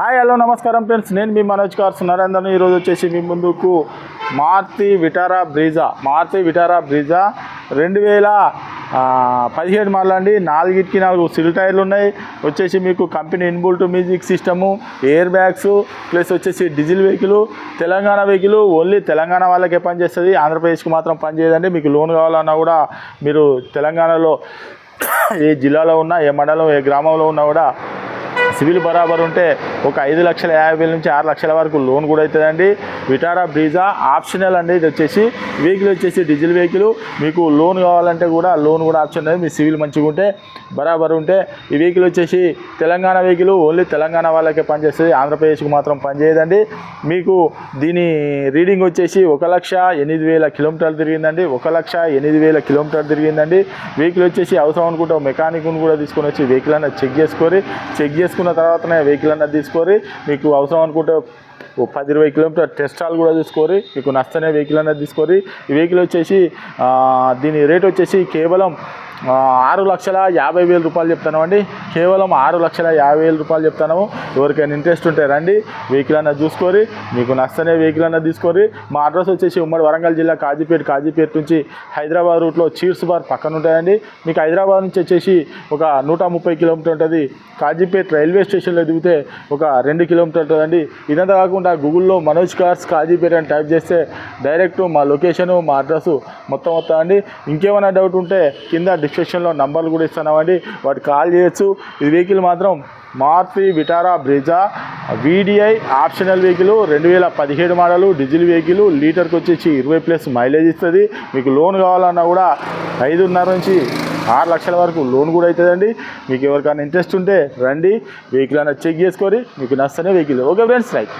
Hi hello నమస్కారం friends. నేను మీ Manoj cars Narender ఈరోజు వచ్చేసి మీ ముందుకు Maruti Vitara Brezza. Maruti Vitara Brezza. రెండు వేల పదిహేడు మళ్ళీ నాలుగిటికి నాలుగు సిల్ టైర్లు ఉన్నాయి. వచ్చేసి మీకు company inbuilt music system air bags plus వచ్చేసి diesel vehicle Telangana vehicle only Telangana వాళ్ళకే పనిచేస్తుంది. ఆంధ్రప్రదేశ్కి మాత్రం పనిచేయదండి. మీకు లోన్ కావాలన్నా కూడా మీరు తెలంగాణలో ఏ జిల్లాలో ఉన్నా ఏ మండలం ఏ గ్రామంలో ఉన్నా కూడా సివిల్ బరాబర్ ఉంటే ఒక ఐదు లక్షల యాభై వేల నుంచి ఆరు లక్షల వరకు లోన్ కూడా అవుతుందండి. విటారా బ్రీజా ఆప్షనల్ అండి ఇది వచ్చేసి వెహికల్ వచ్చేసి డీజిల్ వెహికల్. మీకు లోన్ కావాలంటే కూడా లోన్ కూడా ఆప్షన్ ఉంది మీ సివిల్ మంచిగా ఉంటే బరాబర్ ఉంటే ఈ వెహికల్ వచ్చేసి తెలంగాణ వెహికల్ ఓన్లీ తెలంగాణ వాళ్ళకే పనిచేస్తుంది. ఆంధ్రప్రదేశ్కి మాత్రం పనిచేయదండి. మీకు దీని రీడింగ్ వచ్చేసి ఒక లక్ష ఎనిమిది వేల కిలోమీటర్లు తిరిగిందండి. ఒక లక్ష ఎనిమిది వేల కిలోమీటర్లు తిరిగిందండి. వెహికల్ వచ్చేసి అవసరం అనుకుంటే మెకానిక్ను కూడా తీసుకొని వచ్చి వెహికల్ అన్న చెక్ చేసుకొని చెక్ చేసుకొని తీసుకున్న తర్వాతనే వెహికల్ అన్నది తీసుకొని మీకు అవసరం అనుకుంటే ఓ పది ఇరవై కిలోమీటర్ టెస్టాలు కూడా తీసుకోరి మీకు నచ్చనే వెహికల్ అనేది తీసుకోరి ఈ వెహికల్ వచ్చేసి దీని రేట్ వచ్చేసి కేవలం ఆరు లక్షల యాభై వేల రూపాయలు చెప్తాను అండి. కేవలం ఆరు లక్షల యాభై వేల రూపాయలు చెప్తాను ఎవరికైనా ఇంట్రెస్ట్ ఉంటే రండి. వెహికల్ అన్న చూసుకొని మీకు నచ్చనే వెహికల్ అన్న తీసుకొని మా అడ్రస్ వచ్చేసి ఉమ్మడి వరంగల్ జిల్లా కాజీపేట కాజీపేట నుంచి హైదరాబాద్ రూట్లో చీర్స్ బార్ పక్కన ఉంటాయండి. మీకు హైదరాబాద్ నుంచి వచ్చేసి ఒక నూట ముప్పై కిలోమీటర్ ఉంటుంది. కాజీపేట రైల్వే స్టేషన్లో దిగితే ఒక రెండు కిలోమీటర్ ఉంటుందండి. ఇదంతా కాకుండా గూగుల్లో మనోజ్ కార్స్ కాజీపేట అని టైప్ చేస్తే డైరెక్ట్ మా లొకేషను మా అడ్రస్ మొత్తం వస్తుందండి ఇంకేమైనా డౌట్ ఉంటే కింద డిస్క్రిప్షన్లో నంబర్లు కూడా ఇస్తున్నామండి వాటికి కాల్ చేయొచ్చు. ఈ వెహికల్ మాత్రం Maruti Vitara Brezza VDI optional vehicle రెండు వేల పదిహేడు మోడలు డీజిల్ వెహికల్ లీటర్కి వచ్చేసి ఇరవై ప్లస్ మైలేజ్ ఇస్తుంది. మీకు లోన్ కావాలన్నా కూడా ఐదున్నర నుంచి ఆరు లక్షల వరకు లోన్ కూడా అవుతుందండి మీకు ఎవరికైనా ఇంట్రెస్ట్ ఉంటే రండి. వెహికల్ అన్న చెక్ చేసుకొని మీకు నచ్చనే వెహికల్. Okay friends right.